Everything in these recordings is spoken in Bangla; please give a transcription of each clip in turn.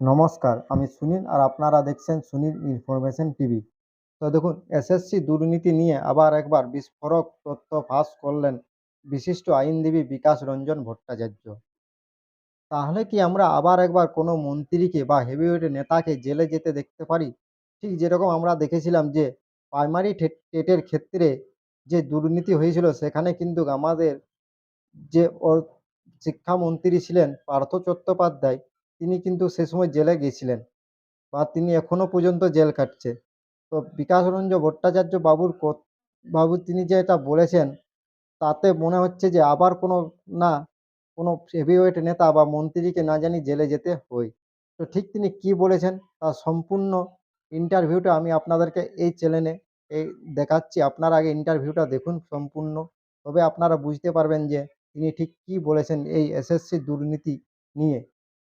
নমস্কার, আমি সুনীল আর আপনারা দেখছেন সুনীল ইনফরমেশন টিভি। তো দেখুন, এসএসসি দুর্নীতি নিয়ে আবার একবার বিস্ফোরক তথ্য ফাঁস করলেন বিশিষ্ট আইনজীবী বিকাশ রঞ্জন ভট্টাচার্য। তাহলে কি আমরা আবার একবার কোনো মন্ত্রীকে বা হেভিওয়েট নেতাকে জেলে যেতে দেখতে পারি? ঠিক যেরকম আমরা দেখেছিলাম যে প্রাইমারি টেটের ক্ষেত্রে যে দুর্নীতি হয়েছিল, সেখানে কিন্তু আমাদের যে শিক্ষামন্ত্রী ছিলেন পার্থ চট্টোপাধ্যায় তিনি কিন্তু সে সময় জেলে গেছিলেন বা তিনি এখনও পর্যন্ত জেল কাটছে তো বিকাশ রঞ্জন ভট্টাচার্য বাবুর বাবু তিনি যে এটা বলেছেন, তাতে মনে হচ্ছে যে আবার কোনো না, কোনো হেভিওয়েট নেতা বা মন্ত্রীকে না জানি জেলে যেতে হয়। তো ঠিক তিনি কি বলেছেন, তার সম্পূর্ণ ইন্টারভিউটা আমি আপনাদেরকে এই চ্যানেলে এই দেখাচ্ছি। আপনারা আগে ইন্টারভিউটা দেখুন সম্পূর্ণ। তবে আপনারা বুঝতে পারবেন যে তিনি ঠিক কি বলেছেন এই এসএসসি দুর্নীতি নিয়ে।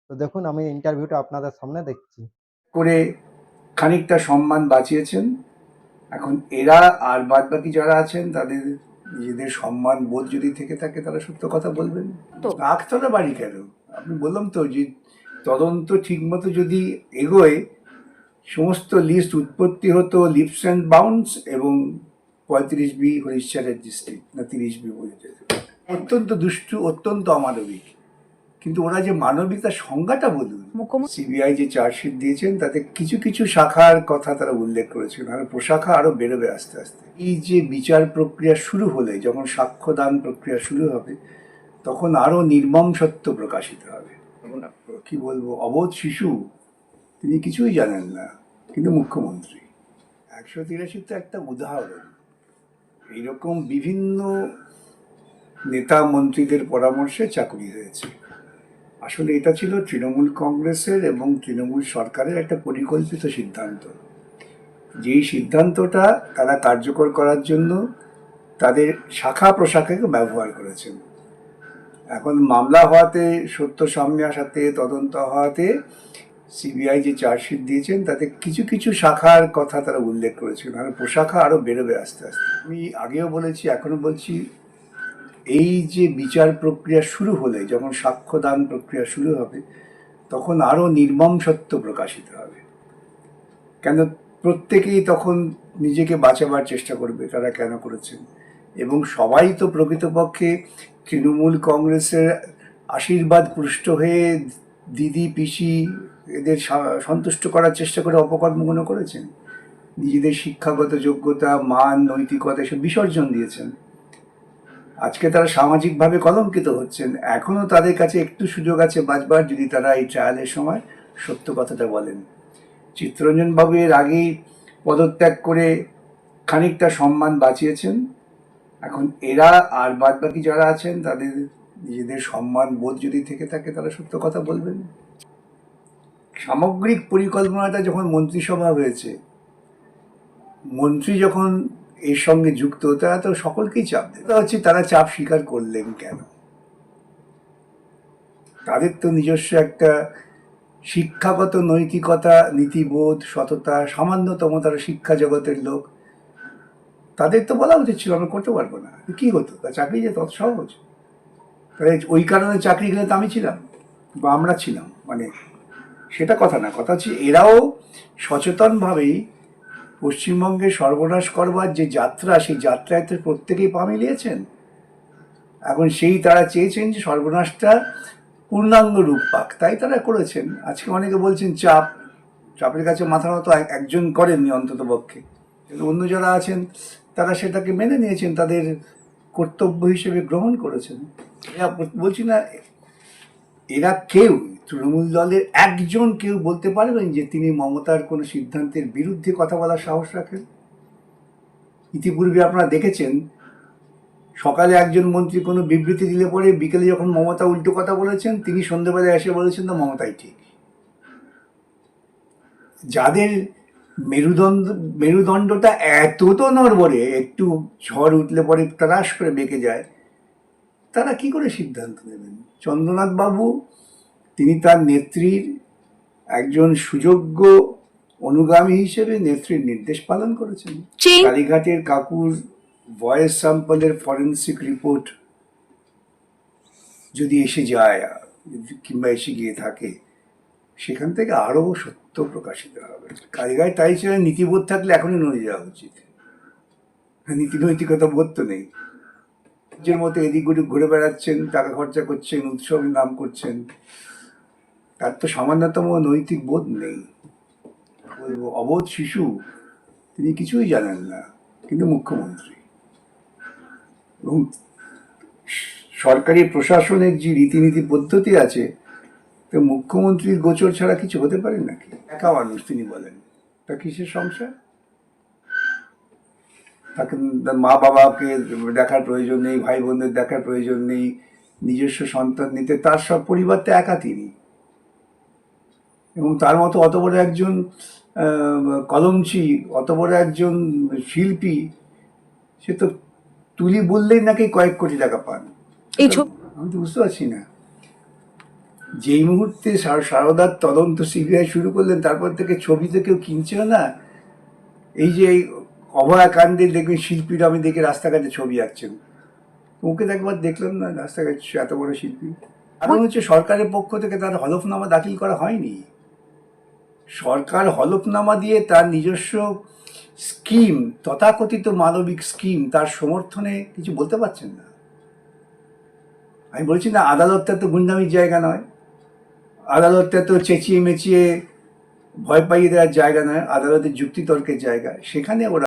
তো দেখুন আমি ইন্টারভিউটা আপনাদের সামনে দেখছি। করে খানিকটা সম্মান বাঁচিয়েছেন। এখন এরা আর বাদ বাকি যারা আছেন তাদের নিজেদের সম্মান বোধ যদি থেকে থাকে তারা সত্য কথা বলবেন। তো। আখতলা বাড়ি কেন? আপনি বললাম তো যে তদন্ত ঠিকমতো যদি এগোয় সমস্ত লিস্ট উৎপত্তি হতো লিপস অ্যান্ড বাউন্স এবং পঁয়ত্রিশ বি হরিশ্চারের ডিস্ট্রিক্ট না তিরিশ বি অত্যন্ত দুষ্টু অত্যন্ত অমানবিক। কিন্তু ওরা যে মানবিক তার সংজ্ঞাটা বলুন মুখ্যমন্ত্রী সিবিআই যে চার্জশিট দিয়েছেন তাতে কিছু কিছু শাখার কথা তারা উল্লেখ করেছেন আর প্রশাখা আরও বেরোবে আস্তে আস্তে। এই যে বিচার প্রক্রিয়া শুরু হলে যখন সাক্ষ্যদান প্রক্রিয়া শুরু হবে তখন আরও নির্মম সত্য প্রকাশিত হবে। তখন কি বলব অবোধ শিশু তিনি কিছুই জানেন না কিন্তু মুখ্যমন্ত্রী। একশো তিরাশি তো একটা উদাহরণ। এইরকম বিভিন্ন নেতা মন্ত্রীদের পরামর্শে চাকরি হয়েছে। আসলে এটা ছিল তৃণমূল কংগ্রেসের এবং তৃণমূল সরকারের একটা পরিকল্পিত সিদ্ধান্ত। যেই সিদ্ধান্তটা তারা কার্যকর করার জন্য তাদের শাখা প্রশাখাকে ব্যবহার করেছেন। এখন মামলা হওয়াতে, সত্য সামনে আসাতে, তদন্ত হওয়াতে সিবিআই যে চার্জশিট দিয়েছেন, তাতে কিছু কিছু শাখার কথা তারা উল্লেখ করেছেন। আর প্রশাখা আরও বেরোবে আস্তে আস্তে। আমি আগেও বলেছি এখনও বলছি এই যে বিচার প্রক্রিয়া শুরু হলে, যখন সাক্ষ্যদান প্রক্রিয়া শুরু হবে, তখন আরও নির্মম সত্য প্রকাশিত হবে। কেন প্রত্যেকেই তখন নিজেকে বাঁচাবার চেষ্টা করবে, তারা কেন করেছেন? এবং সবাই তো প্রকৃতপক্ষে তৃণমূল কংগ্রেসের আশীর্বাদ পুষ্ট হয়ে দিদি, পিসি এদের সন্তুষ্ট করার চেষ্টা করে অপকর্মগুলো করেছেন? নিজেদের শিক্ষাগত যোগ্যতা, মান, নৈতিকতা, এসব বিসর্জন দিয়েছেন। আজকে তারা সামাজিকভাবে কলঙ্কিত হচ্ছেন। এখনও তাদের কাছে একটু সুযোগ আছে বাঁচবার, যদি তারা এই ট্রায়ালের সময় সত্য কথাটা বলেন। চিত্তরঞ্জন বাবু এর আগেই পদত্যাগ করে খানিকটা সম্মান বাঁচিয়েছেন। এখন এরা আর বাদ বাকি যারা আছেন, তাদের নিজেদের সম্মান বোধ যদি থেকে থাকে, তারা সত্য কথা বলবেন। সামগ্রিক পরিকল্পনাটা যখন মন্ত্রিসভা হয়েছে, মন্ত্রী যখন এর সঙ্গে যুক্ত, তারা তো সকলকেই চাপ দেয়। তা হচ্ছে, তারা চাপ স্বীকার করলেন কেন? তাদের তো নিজস্ব একটা শিক্ষাগত নৈতিকতা, নীতিবোধ, সততা, সামান্যতম তারা শিক্ষা জগতের লোক। তাদের তো বলা উচিত ছিল, আমরা করতে পারব না। কি হতো? তা চাকরি যে তত সহজ। তাহলে ওই কারণে চাকরি গেলে তো আমি ছিলাম, বা আমরা ছিলাম। মানে সেটা কথা না, কথা হচ্ছে, এরাও সচেতনভাবেই পশ্চিমবঙ্গে সর্বনাশ করবার যে যাত্রা, সেই যাত্রায় তো প্রত্যেকেই পা মিলিয়েছেন। এখন সেই তারা চেয়েছেন যে সর্বনাশটা পূর্ণাঙ্গ রূপ পাক। তাই তারা করেছেন। আজকে অনেকে বলছেন চাপ। চাপের কাছে মাথা মতো একজন করেননি অন্তত পক্ষে। কিন্তু অন্য যারা আছেন, তারা সেটাকে মেনে নিয়েছেন, তাদের কর্তব্য হিসেবে গ্রহণ করেছেন। এরা বলছি না, এরা কেউ তৃণমূল দলের একজন কেউ বলতে পারবেন যে তিনি মমতার কোনো সিদ্ধান্তের বিরুদ্ধে কথা বলার সাহস রাখেন? ইতিপূর্বে আপনারা দেখেছেন, সকালে একজন মন্ত্রী কোনো বিবৃতি দিলে পরে বিকেলে যখন মমতা উল্টো কথা বলেছেন, তিনি সন্ধ্যেবেলায় এসে বলেছেন না মমতাই ঠিক। যাদের মেরুদণ্ড, মেরুদণ্ডটা এত তো নড়বড়ে, একটু ঝড় উঠলে পরে তারাস করে বেঁকে যায়, তারা কি করে সিদ্ধান্ত নেবেন? চন্দ্রনাথ বাবু তিনি তার নেত্রীর একজন সুযোগ্য অনুগামী হিসেবে নেত্রীর নির্দেশ পালন করেছেন। কালীঘাটের কাকুর ভয়েস স্যাম্পলের ফরেন্সিক রিপোর্ট যদি এসে যায় কিংবা এসে গিয়ে থাকে সেখান থেকে আরও সত্য প্রকাশিত হবে। কারিগার তাই ছিল নীতিবোধ থাকলে এখনই নড়ে যাওয়া উচিত। নীতি নৈতিকতা বোধ তো নেই। যে মতো এদিক ওদিক ঘুরে বেড়াচ্ছেন টাকা খরচা করছেন উৎসবের নাম করছেন। তার তো সামান্যতম নৈতিক বোধ নেই। অবোধ শিশু, তিনি কিছুই জানেন না, কিন্তু মুখ্যমন্ত্রী। এবং সরকারি প্রশাসনের যে রীতিনীতি পদ্ধতি আছে, তো মুখ্যমন্ত্রীর গোচর ছাড়া কিছু হতে পারে নাকি? একা মানুষ, তিনি বলেন। তা কিসের সংসার? তাকে মা বাবাকে দেখার প্রয়োজন নেই, ভাই বোনদের দেখার প্রয়োজন নেই, নিজস্ব সন্তান নিতে, তার সব পরিবার তো একা তিনি। এবং তার মতো অত বড় একজন কলমচি অত বড় একজন শিল্পী সে তো তুলি বললেই নাকি কয়েক কোটি টাকা পান। এই আমি তো বুঝতে পারছি না। যেই মুহূর্তে সার- সারদার তদন্ত সিবিআই শুরু করলেন তারপর থেকে ছবিতে কেউ কিনছেও না। এই যে এই অভয়া কাণ্ডে দেখবেন শিল্পীরা আমি দেখে রাস্তাঘাটে ছবি আঁকছেন। ওকে তো একবার দেখলাম না রাস্তাঘাট এত বড় শিল্পী। কারণ হচ্ছে সরকারের পক্ষ থেকে তার হলফনামা দাখিল করা হয়নি। সরকার হলফনামা দিয়ে তার নিজস্ব স্কিম, তথাকথিত মানবিক স্কিম তার সমর্থনে কিছু বলতে পারছেন না। আমি বলছি না, আদালতটা তো গুন্ডামির জায়গা নয়। আদালতটা তো চেঁচিয়ে মেচিয়ে ভয় পাইয়ে দেওয়ার জায়গা নয়, আদালতের যুক্তিতর্কের জায়গা। সেখানে ওরা